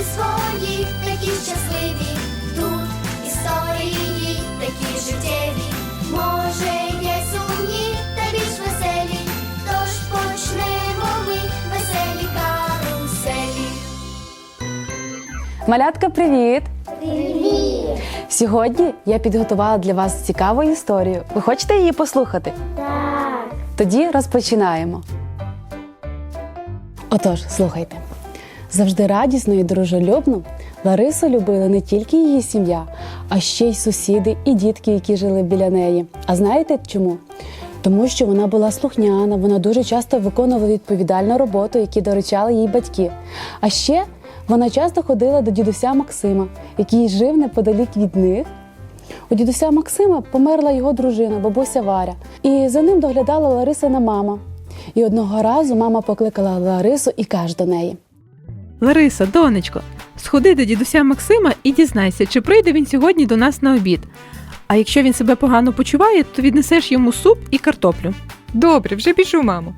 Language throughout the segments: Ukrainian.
усі свої, такі щасливі. Тут історії такі життєві. Може, є сумні та більш веселі. Тож почнемо ми веселі каруселі. Малятка, привіт! Привіт! Сьогодні я підготувала для вас цікаву історію. Ви хочете її послухати? Так. Тоді розпочинаємо. Отож, слухайте. Завжди радісно і дружелюбно Ларису любили не тільки її сім'я, а ще й сусіди і дітки, які жили біля неї. А знаєте чому? Тому що вона була слухняна, вона дуже часто виконувала відповідальну роботу, які доручали їй батьки. А ще вона часто ходила до дідуся Максима, який жив неподалік від них. У дідуся Максима померла його дружина, бабуся Варя, і за ним доглядала Ларисина мама. І одного разу мама покликала Ларису і каже до неї: Лариса, донечко, сходи до дідуся Максима і дізнайся, чи прийде він сьогодні до нас на обід. А якщо він себе погано почуває, то віднесеш йому суп і картоплю. Добре, вже біжу, мамо.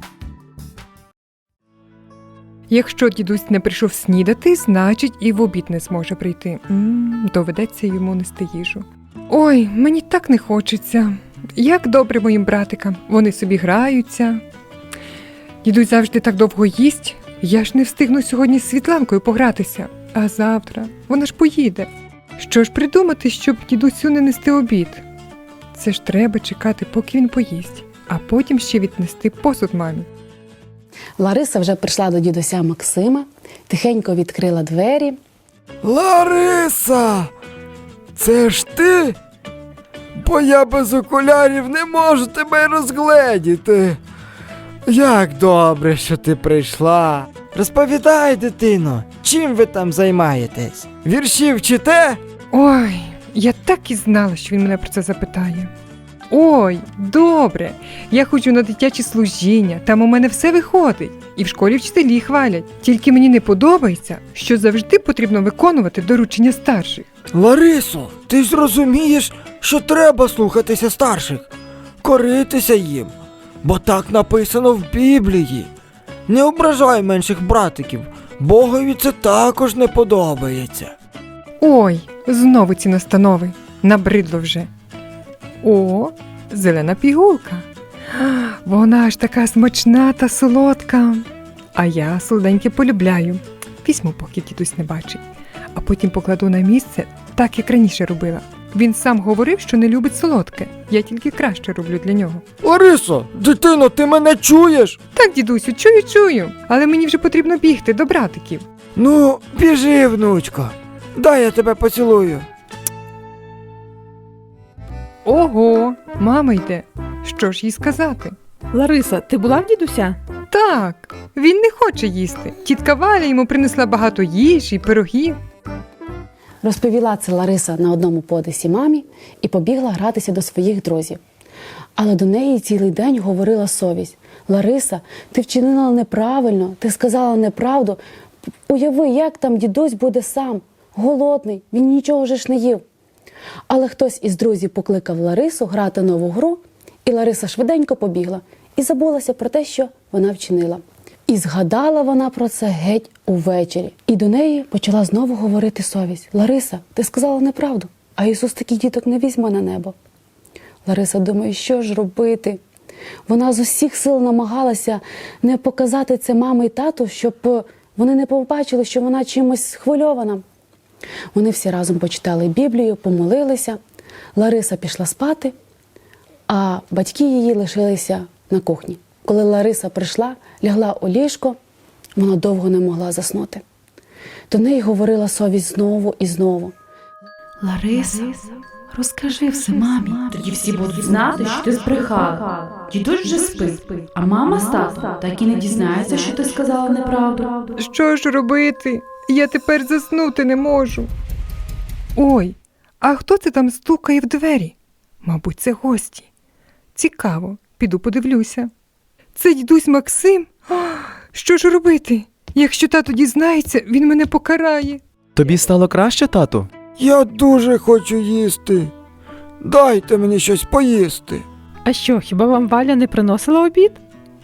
Якщо дідусь не прийшов снідати, значить і в обід не зможе прийти. м доведеться йому нести їжу. Ой, мені так не хочеться. Як добре моїм братикам, вони собі граються. Дідусь завжди так довго їсть. Я ж не встигну сьогодні з Світланкою погратися, а завтра вона ж поїде. Що ж придумати, щоб дідусю не нести обід? Це ж треба чекати, поки він поїсть, а потім ще віднести посуд мамі. Лариса вже прийшла до дідуся Максима, тихенько відкрила двері. Лариса, це ж ти? Бо я без окулярів не можу тебе розгледіти. Як добре, що ти прийшла. Розповідай, дитино, чим ви там займаєтесь? Вірші вчите? Ой, я так і знала, що він мене про це запитає. Ой, добре. Я ходжу на дитячі служіння, там у мене все виходить. І в школі вчителі хвалять. Тільки мені не подобається, що завжди потрібно виконувати доручення старших. Ларисо, ти ж розумієш, що треба слухатися старших, коритися їм, бо так написано в Біблії. Не ображай менших братиків, Богові це також не подобається. Ой, знову ці настанови. Набридло вже. О, зелена пігулка. Вона ж така смачна та солодка. А я солоденьке полюбляю. Візьму, поки дідусь не бачить, а потім покладу на місце, так як раніше робила. Він сам говорив, що не любить солодке. Я тільки краще роблю для нього. Ларисо, дитино, ти мене чуєш? Так, дідусю, чую, чую, але мені вже потрібно бігти до братиків. Ну, біжи, внучко. Дай я тебе поцілую. Ого, мама йде. Що ж їй сказати? Лариса, ти була в дідуся? Так, він не хоче їсти. Тітка Валя йому принесла багато їжі, пирогів. Розповіла це Лариса на одному подисі мамі і побігла гратися до своїх друзів. Але до неї цілий день говорила совість: Лариса, ти вчинила неправильно, ти сказала неправду. Уяви, як там дідусь буде сам, голодний, він нічого ж не їв. Але хтось із друзів покликав Ларису грати нову гру, і Лариса швиденько побігла і забулася про те, що вона вчинила. І згадала вона про це геть увечері. І до неї почала знову говорити совість: Лариса, ти сказала неправду, а Ісус таких діток не візьме на небо. Лариса думає, що ж робити? Вона з усіх сил намагалася не показати це мамі і тату, щоб вони не побачили, що вона чимось схвильована. Вони всі разом почитали Біблію, помолилися. Лариса пішла спати, а батьки її лишилися на кухні. Коли Лариса прийшла, лягла у ліжко, вона довго не могла заснути. До неї говорила совість знову і знову. Лариса, розкажи все мамі. Тоді всі будуть знати, що ти збрехала. Дідусь вже спить, а мама з татом так і не дізнається, що ти сказала неправду. Що ж робити? Я тепер заснути не можу. Ой, а хто це там стукає в двері? Мабуть, це гості. Цікаво, піду подивлюся. Це дідусь Максим? Що ж робити? Якщо тато дізнається, він мене покарає. Тобі стало краще, тату? Я дуже хочу їсти. Дайте мені щось поїсти. А що, хіба вам Валя не приносила обід?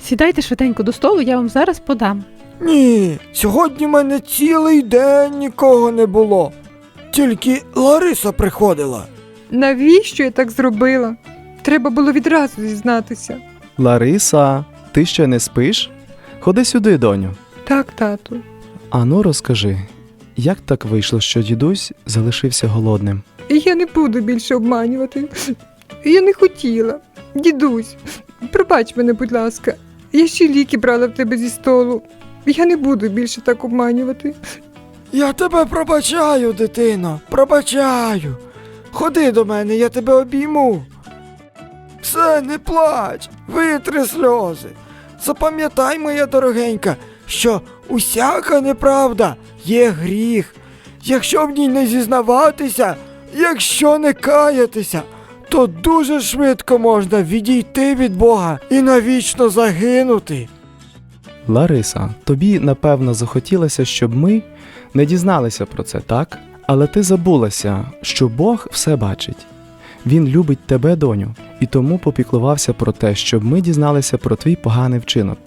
Сідайте швиденько до столу, я вам зараз подам. Ні, сьогодні в мене цілий день нікого не було. Тільки Лариса приходила. Навіщо я так зробила? Треба було відразу зізнатися. Лариса, ти ще не спиш? Ходи сюди, доню. Так, тату. Ану, розкажи, як так вийшло, що дідусь залишився голодним? Я не буду більше обманювати. Я не хотіла. Дідусь, пробач мене, будь ласка. Я ще ліки брала в тебе зі столу. Я не буду більше так обманювати. Я тебе пробачаю, дитино, пробачаю. Ходи до мене, я тебе обійму. Все, не плач, витри сльози. Запам'ятай, моя дорогенька, що усяка неправда є гріх. Якщо в ній не зізнаватися, якщо не каятися, то дуже швидко можна відійти від Бога і навічно загинути. Лариса, тобі напевно захотілося, щоб ми не дізналися про це, так? Але ти забулася, що Бог все бачить. Він любить тебе, доню, і тому попіклувався про те, щоб ми дізналися про твій поганий вчинок.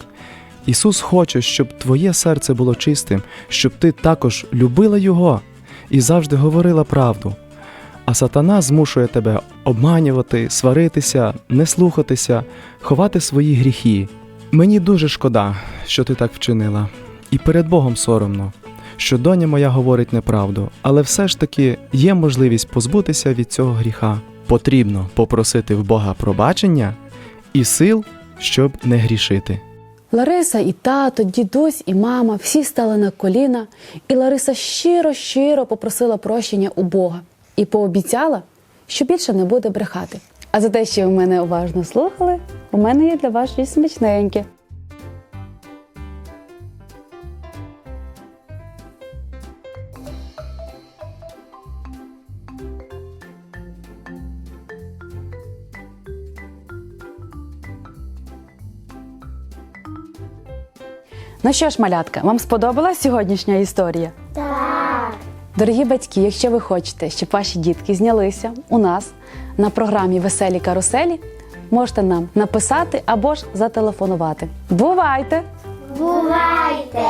Ісус хоче, щоб твоє серце було чистим, щоб ти також любила Його і завжди говорила правду. А сатана змушує тебе обманювати, сваритися, не слухатися, ховати свої гріхи. Мені дуже шкода, що ти так вчинила, і перед Богом соромно, що доня моя говорить неправду, але все ж таки є можливість позбутися від цього гріха. Потрібно попросити в Бога пробачення і сил, щоб не грішити. Лариса і тато, дідусь і мама всі стали на коліна, і Лариса щиро-щиро попросила прощення у Бога і пообіцяла, що більше не буде брехати. А за те, що ви мене уважно слухали, у мене є для вас щось смачненьке. Ну що ж, малятка, вам сподобалась сьогоднішня історія? Так. Дорогі батьки, якщо ви хочете, щоб ваші дітки знялися у нас на програмі Веселі каруселі, можете нам написати або ж зателефонувати. Бувайте! Бувайте!